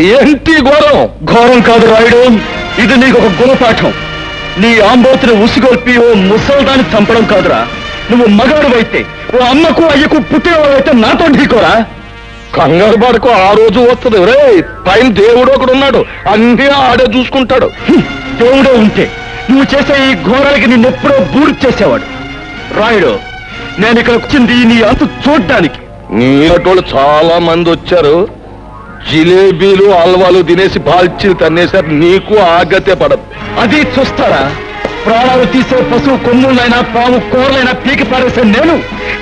ఏంటి ఏంటి ఘోరం? ఘోరం కాదు రాయుడు. ఇది నీకు ఒక గుణపాఠం. నీ ఆంబోతుని ఉసిగొల్పి ఓ ముసల్దాన్ని చంపడం కాదురా. నువ్వు మగాడు అయితే ఓ అమ్మకు అయ్యకు పుట్టినవాడైతే నాతో ఢీకోరా కంగారు పడుకో ఆ రోజు వస్తుంది. రే పైన దేవుడు ఒకడు ఉన్నాడు అన్ని ఆడే చూసుకుంటాడు. దేవుడే ఉంటే నువ్వు చేసే ఈ ఘోరాలకి నిన్నెప్పుడో బూడి చేసేవాడు. రాయుడు నేను ఇక్కడ వచ్చింది నీ అంతు చూడ్డానికి. నీటోళ్ళు చాలా మంది వచ్చారు. జిలేబీలు హల్వాలు తినేసి బాల్చి తన్నేసారు నీకు ఆగతే పడదు. అది చూస్తారా? ప్రాణాలు తీసే పశువు కొమ్ములైనా పాము కూరలైనా పీకి పారేసే నేను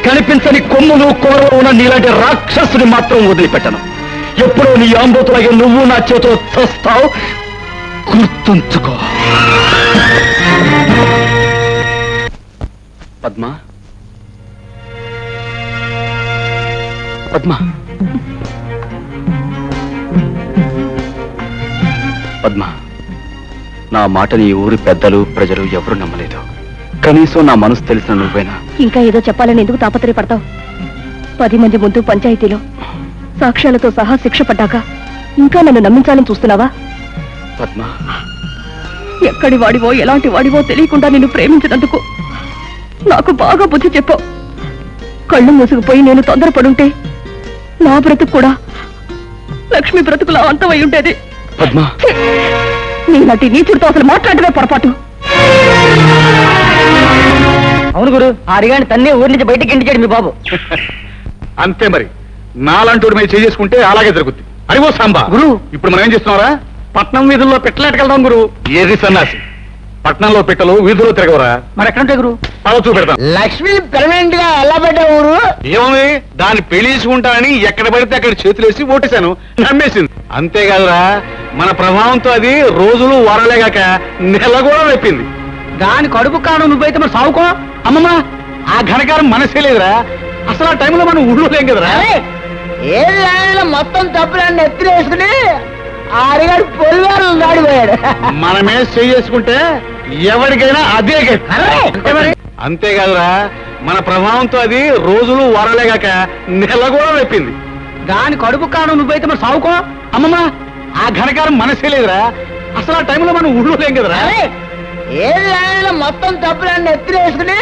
కనిపించని కొమ్ములు కూరలు ఉన్న నీలాంటి రాక్షసుని మాత్రం వదిలిపెట్టను. ఎప్పుడో నీ ఆంబోతులాగే నువ్వు నా చేతిలో చస్తావు. గుర్తుంచుకో. పద్మ? పద్మ? పద్మ. నా మాటని ఊరి పెద్దలు ప్రజలు ఎవరు నమ్మలేదు. కనీసం నా మనసు తెలిసిన నువ్వైనా? ఇంకా ఏదో చెప్పాలని ఎందుకు తాపత్రయపడతావు? పది మంది ముందు పంచాయతీలో సాక్ష్యాలతో సహా శిక్ష పడ్డాక ఇంకా నన్ను నమ్మించాలని చూస్తున్నావా? పద్మ. ఎక్కడి వాడివో ఎలాంటి వాడివో తెలియకుండా నిన్ను ప్రేమించినందుకు నాకు బాగా బుద్ధి చెప్పావు కళ్ళు మూసుకుపోయి నేను తొందరపడుంటే నా బ్రతుకు కూడా లక్ష్మి బ్రతుకులా అంతమై ఉండేది. పద్మ. ఛీ! నీలాంటి నీచుడితో అసలు మాట్లాడమే పొరపాటు. అవును గురు ఆరిగాని తన్నే ఊరి నుంచి బయటికి ఇంటికాడు మీ బాబు. అంతే మరి. నాలంటోడి మీద చేసుకుంటే అలాగే జరుగుద్ది. అరివో సాంబా. గురు. ఇప్పుడు మనం ఏం చేస్తున్నారా పట్నం వీధుల్లో పెట్టలేటకెళ్దాం గురు. ఏది సన్నాసి? పట్నంలో పెట్టలు వీధుల్లో తిరగవరా. మరి ఎక్కడుంటాయి గురు? పద చూపెడతాం లక్ష్మి పెర్మనెంట్గా ఎలా పెట్టా ఊరు? ఏముంది దాన్ని పెళ్ళి చేసుకుంటానని ఎక్కడ పడితే అక్కడ చేతులేసి ఓటేశాను. నమ్మేసింది. అంతేకాదురా మన ప్రభావంతో అది రోజులు వారలేగాక నెల కూడా రెప్పింది దాని కడుపు కాను నువ్వైతే మరి సావుకో. అమ్మమ్మ ఆ ఘనకారం మనసే లేదురా. అసలు ఆ టైంలో మనం ఊళ్ళో లేం కదరా ఏ మొత్తం తప్పులన్నీ ఎత్తులు వేసుకుని ఆరిగాడు పొలివారు దాడిపోయాడు మనమే చేసుకుంటే ఎవరికైనా అదే అంతేకాదురా మన ప్రభావంతో అది రోజులు వారలేగాక నెల కూడా రెప్పింది దాని కడుపు కాను నువ్వైతే మరి సావుకో. అమ్మమ్మ ఆ ఘనకారం మనసే లేదురా అసలు ఆ టైంలో మనం ఊళ్ళో లేం కదరా ఏ మొత్తం తప్పులన్నీ ఎత్తులు వేసుకుని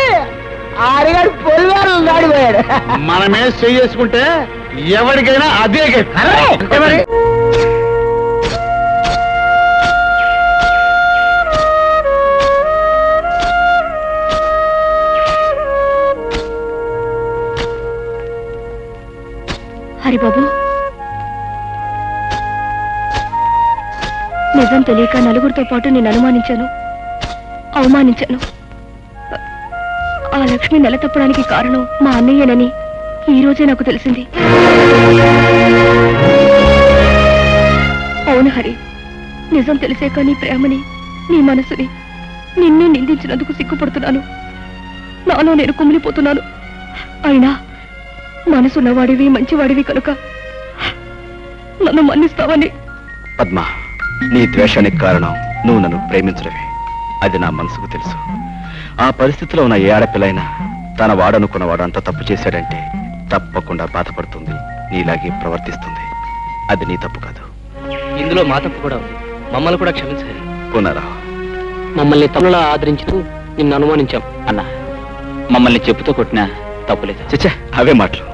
ఆరిగాడు పొలివారు దాడిపోయాడు మనమే చేసుకుంటే ఎవరికైనా అదే గతి. అరే! అంతే మరి హరిబాబు నిజం తెలియక నలుగురితో పాటు నేను అనుమానించాను. అవమానించాను. ఆ లక్ష్మి నెల తప్పడానికి కారణం మా అన్నయ్యనని ఈ రోజే నాకు తెలిసింది. అవును హరి నిజం తెలిసాక నీ ప్రేమని నీ మనసుని నిన్నే నిందించినందుకు సిగ్గుపడుతున్నాను. నాలో నేను కుమిలిపోతున్నాను. అయినా మనసున్నవాడివి మంచివాడివి కనుక నన్ను మన్నిస్తావని. పద్మ నీ ద్వేషానికి కారణం నువ్వు నన్ను ప్రేమించడమే. అది నా మనసుకు తెలుసు. ఆ పరిస్థితిలో ఉన్న ఏ ఆడపిల్లైనా తన వాడనుకున్నవాడు అంత తప్పు చేశాడంటే తప్పకుండా బాధపడుతుంది నీలాగే ప్రవర్తిస్తుంది. అది నీ తప్పు కాదు. ఇందులో మా తప్పు కూడా ఉంది. మమ్మల్ని కూడా క్షమించాలి పునరా మమ్మల్ని తనులా ఆదరించుతూ నిన్ను అనుమానించాం. అన్న మమ్మల్ని చెప్పుతో కొట్టినా తప్పులేదు చచ్చా అవే మాటలు.